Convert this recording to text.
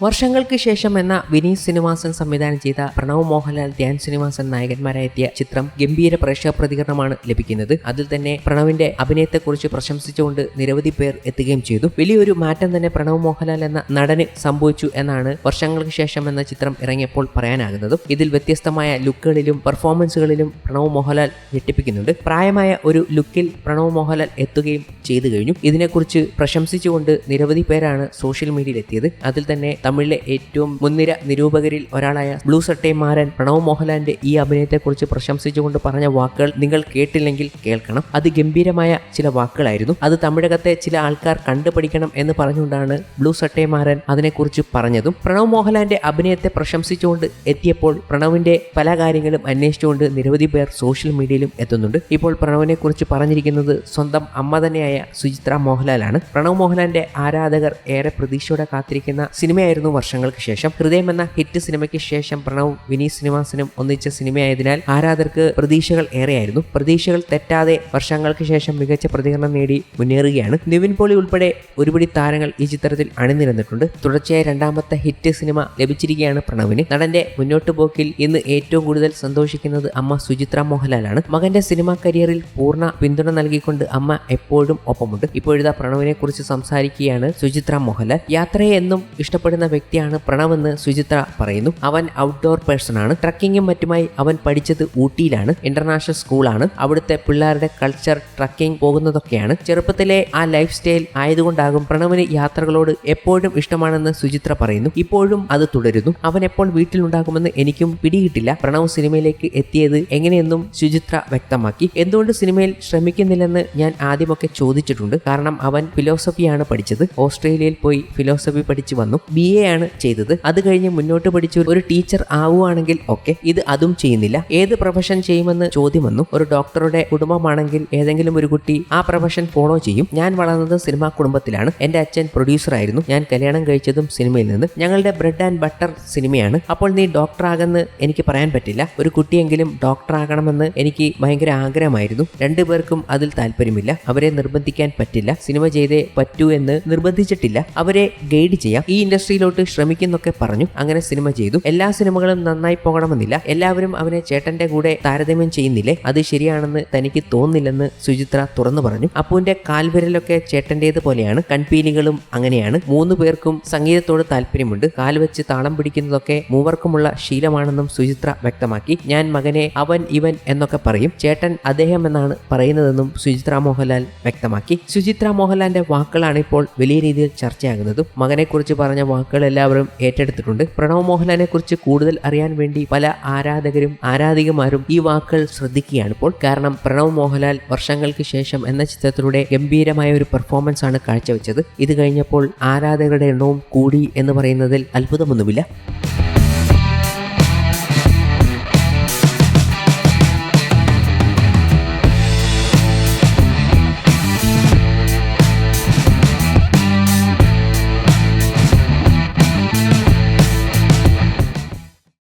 വർഷങ്ങൾക്ക് ശേഷം എന്ന വിനീത് ശ്രീനിവാസൻ സംവിധാനം ചെയ്ത പ്രണവ് മോഹൻലാൽ ധ്യാൻ ശ്രീനിവാസൻ നായകന്മാരായെത്തിയ ചിത്രം ഗംഭീര പ്രേക്ഷക പ്രതികരണമാണ് ലഭിക്കുന്നത്. അതിൽ തന്നെ പ്രണവിന്റെ അഭിനയത്തെക്കുറിച്ച് പ്രശംസിച്ചുകൊണ്ട് നിരവധി പേർ എത്തുകയും ചെയ്തു. വലിയൊരു മാറ്റം തന്നെ പ്രണവ് മോഹൻലാൽ എന്ന നടന് സംഭവിച്ചു എന്നാണ് വർഷങ്ങൾക്ക് ശേഷം എന്ന ചിത്രം ഇറങ്ങിയപ്പോൾ പറയാനാകുന്നത്. ഇതിൽ വ്യത്യസ്തമായ ലുക്കുകളിലും പെർഫോമൻസുകളിലും പ്രണവ് മോഹൻലാൽ ഞെട്ടിപ്പിക്കുന്നുണ്ട്. പ്രായമായ ഒരു ലുക്കിൽ പ്രണവ് മോഹൻലാൽ എത്തുകയും ചെയ്തു കഴിഞ്ഞു. ഇതിനെക്കുറിച്ച് പ്രശംസിച്ചുകൊണ്ട് നിരവധി പേരാണ് സോഷ്യൽ മീഡിയയിൽ എത്തിയത്. അതിൽ തന്നെ തമിഴിലെ ഏറ്റവും മുൻനിര നിരൂപകരിൽ ഒരാളായ ബ്ലൂ സട്ടേ മാരൻ പ്രണവ് മോഹൻലാലിന്റെ ഈ അഭിനയത്തെക്കുറിച്ച് പ്രശംസിച്ചുകൊണ്ട് പറഞ്ഞ വാക്കുകൾ നിങ്ങൾ കേട്ടില്ലെങ്കിൽ കേൾക്കണം. അത് ഗംഭീരമായ ചില വാക്കുകളായിരുന്നു. അത് തമിഴകത്തെ ചില ആൾക്കാർ കണ്ടുപിടിക്കണം എന്ന് പറഞ്ഞുകൊണ്ടാണ് ബ്ലൂ സട്ടേ മാരൻ അതിനെക്കുറിച്ച് പറഞ്ഞതും. പ്രണവ് മോഹൻലാലിന്റെ അഭിനയത്തെ പ്രശംസിച്ചുകൊണ്ട് എത്തിയപ്പോൾ പ്രണവിന്റെ പല കാര്യങ്ങളും അന്വേഷിച്ചുകൊണ്ട് നിരവധി പേർ സോഷ്യൽ മീഡിയയിലും എത്തുന്നുണ്ട്. ഇപ്പോൾ പ്രണവിനെ കുറിച്ച് പറഞ്ഞിരിക്കുന്നത് സ്വന്തം അമ്മ തന്നെയായ സുചിത്ര മോഹൻലാലാണ്. പ്രണവ് മോഹൻലാലിന്റെ ആരാധകർ ഏറെ പ്രതീക്ഷയോടെ കാത്തിരിക്കുന്ന സിനിമയായിരുന്നു വർഷങ്ങൾക്ക് ശേഷം. ഹൃദയം എന്ന ഹിറ്റ് സിനിമയ്ക്ക് ശേഷം പ്രണവ് വിനീത് ശ്രീനിവാസനും ഒന്നിച്ച സിനിമയായതിനാൽ ആരാധകർക്ക് പ്രതീക്ഷകൾ ഏറെയായിരുന്നു. പ്രതീക്ഷകൾ തെറ്റാതെ വർഷങ്ങൾക്ക് ശേഷം മികച്ച പ്രതികരണം നേടി മുന്നേറുകയാണ്. നിവിൻ പോളി ഉൾപ്പെടെ ഒരുപിടി താരങ്ങൾ ഈ ചിത്രത്തിൽ അണിനിരന്നിട്ടുണ്ട്. തുടർച്ചയായ രണ്ടാമത്തെ ഹിറ്റ് സിനിമ ലഭിച്ചിരിക്കുകയാണ് പ്രണവിന്. നടന്റെ മുന്നോട്ട് പോക്കിൽ ഇന്ന് ഏറ്റവും കൂടുതൽ സന്തോഷിക്കുന്നത് അമ്മ സുചിത്ര മോഹൻലാലാണ്. മകന്റെ സിനിമാ കരിയറിൽ പൂർണ പിന്തുണ നൽകിക്കൊണ്ട് അമ്മ എപ്പോഴും ഒപ്പമുണ്ട്. ഇപ്പോഴിതാ പ്രണവിനെ കുറിച്ച് സംസാരിക്കുകയാണ് സുചിത്ര മോഹൻലാൽ. യാത്രയെ എന്നും ഇഷ്ടപ്പെടുന്ന വ്യക്തിയാണ് പ്രണവെന്ന് സുചിത്ര പറയുന്നു. അവൻ ഔട്ട്ഡോർ പേഴ്സൺ ആണ്. ട്രക്കിങ്ങും മറ്റുമായി അവൻ പഠിച്ചത് ഊട്ടിയിലാണ്. ഇന്റർനാഷണൽ സ്കൂളാണ് അവിടുത്തെ പിള്ളേരുടെ കൾച്ചർ ട്രക്കിംഗ് പോകുന്നതൊക്കെയാണ്. ചെറുപ്പത്തിലെ ആ ലൈഫ് സ്റ്റൈൽ ആയതുകൊണ്ടാകും പ്രണവിന് യാത്രകളോട് എപ്പോഴും ഇഷ്ടമാണെന്ന് സുചിത്ര പറയുന്നു. ഇപ്പോഴും അത് തുടരുന്നു. അവൻ എപ്പോൾ വീട്ടിലുണ്ടാകുമെന്ന് എനിക്കും പിടികിട്ടില്ല. പ്രണവ് സിനിമയിലേക്ക് എത്തിയത് എങ്ങനെയെന്നും സുചിത്ര വ്യക്തമാക്കി. എന്തുകൊണ്ട് സിനിമയിൽ ശ്രമിക്കുന്നില്ലെന്ന് ഞാൻ ആദ്യമൊക്കെ ചോദിച്ചിട്ടുണ്ട്. കാരണം അവൻ ഫിലോസഫിയാണ് പഠിച്ചത്. ഓസ്ട്രേലിയയിൽ പോയി ഫിലോസഫി പഠിച്ചു വന്നു. ബി ആണ് ചെയ്തത്. അത് കഴിഞ്ഞ് മുന്നോട്ട് പഠിച്ചു ഒരു ടീച്ചർ ആവുകയാണെങ്കിൽ ഓക്കെ ഇത് അതും ചെയ്യുന്നില്ല. ഏത് പ്രൊഫഷൻ ചെയ്യുമെന്ന് ചോദ്യം വന്നു. ഒരു ഡോക്ടറുടെ കുടുംബമാണെങ്കിൽ ഏതെങ്കിലും ഒരു കുട്ടി ആ പ്രൊഫഷൻ ഫോളോ ചെയ്യും. ഞാൻ വളർന്നത് സിനിമാ കുടുംബത്തിലാണ്. എന്റെ അച്ഛൻ പ്രൊഡ്യൂസർ ആയിരുന്നു. ഞാൻ കല്യാണം കഴിച്ചതും സിനിമയിൽ നിന്ന്. ഞങ്ങളുടെ ബ്രെഡ് ആൻഡ് ബട്ടർ സിനിമയാണ്. അപ്പോൾ നീ ഡോക്ടർ ആകുമെന്ന് എനിക്ക് പറയാൻ പറ്റില്ല. ഒരു കുട്ടിയെങ്കിലും ഡോക്ടർ ആകണമെന്ന് എനിക്ക് ഭയങ്കര ആഗ്രഹമായിരുന്നു. രണ്ടുപേർക്കും അതിൽ താല്പര്യമില്ല. അവരെ നിർബന്ധിക്കാൻ പറ്റില്ല. സിനിമ ചെയ്തേ പറ്റൂ എന്ന് നിർബന്ധിച്ചിട്ടില്ല. അവരെ ഗൈഡ് ചെയ്യാം. ഈ ഇൻഡസ്ട്രിയിലോട്ട് ശ്രമിക്കുന്നൊക്കെ പറഞ്ഞു. അങ്ങനെ സിനിമ ചെയ്തു. എല്ലാ സിനിമകളും നന്നായി പോകണമെന്നില്ല. എല്ലാവരും അവനെ ചേട്ടന്റെ കൂടെ താരതമ്യം ചെയ്യുന്നില്ലേ? അത് ശരിയാണെന്ന് തനിക്ക് തോന്നില്ലെന്ന് സുചിത്ര തുറന്നു പറഞ്ഞു. അപ്പുവിന്റെ കാൽവിരലൊക്കെ ചേട്ടന്റേത് പോലെയാണ്. കൺപീലികളും അങ്ങനെയാണ്. മൂന്ന് പേർക്കും സംഗീതത്തോട് താല്പര്യമുണ്ട്. കാൽ വെച്ച് താളം പിടിക്കുന്നതൊക്കെ മൂവർക്കുമുള്ള ശീലമാണെന്നും സുചിത്ര വ്യക്തമാക്കി. ഞാൻ മകനെ അവൻ ഇവൻ എന്നൊക്കെ പറയും. ചേട്ടൻ അദ്ദേഹം എന്നാണ് പറയുന്നതെന്നും സുചിത്ര മോഹൻലാൽ വ്യക്തമാക്കി. സുചിത്ര മോഹൻലാലിന്റെ വാക്കുകളാണ് ഇപ്പോൾ വലിയ രീതിയിൽ ചർച്ചയാകുന്നതും. മകനെക്കുറിച്ച് പറഞ്ഞ വാക്കുകൾ എല്ലാവരും ഏറ്റെടുത്തിട്ടുണ്ട്. പ്രണവ് മോഹൻലാലിനെ കുറിച്ച് കൂടുതൽ അറിയാൻ വേണ്ടി പല ആരാധകരും ആരാധികമാരും ഈ വാക്കുകൾ ശ്രദ്ധിക്കുകയാണ് ഇപ്പോൾ. കാരണം പ്രണവ് മോഹൻലാൽ വർഷങ്ങൾക്ക് ശേഷം എന്ന ചിത്രത്തിലൂടെ ഗംഭീരമായ ഒരു പെർഫോമൻസ് ആണ് കാഴ്ചവെച്ചത്. ഇത് കഴിഞ്ഞപ്പോൾ ആരാധകരുടെ എണ്ണവും കൂടി എന്ന് പറയുന്നതിൽ അത്ഭുതമൊന്നുമില്ല.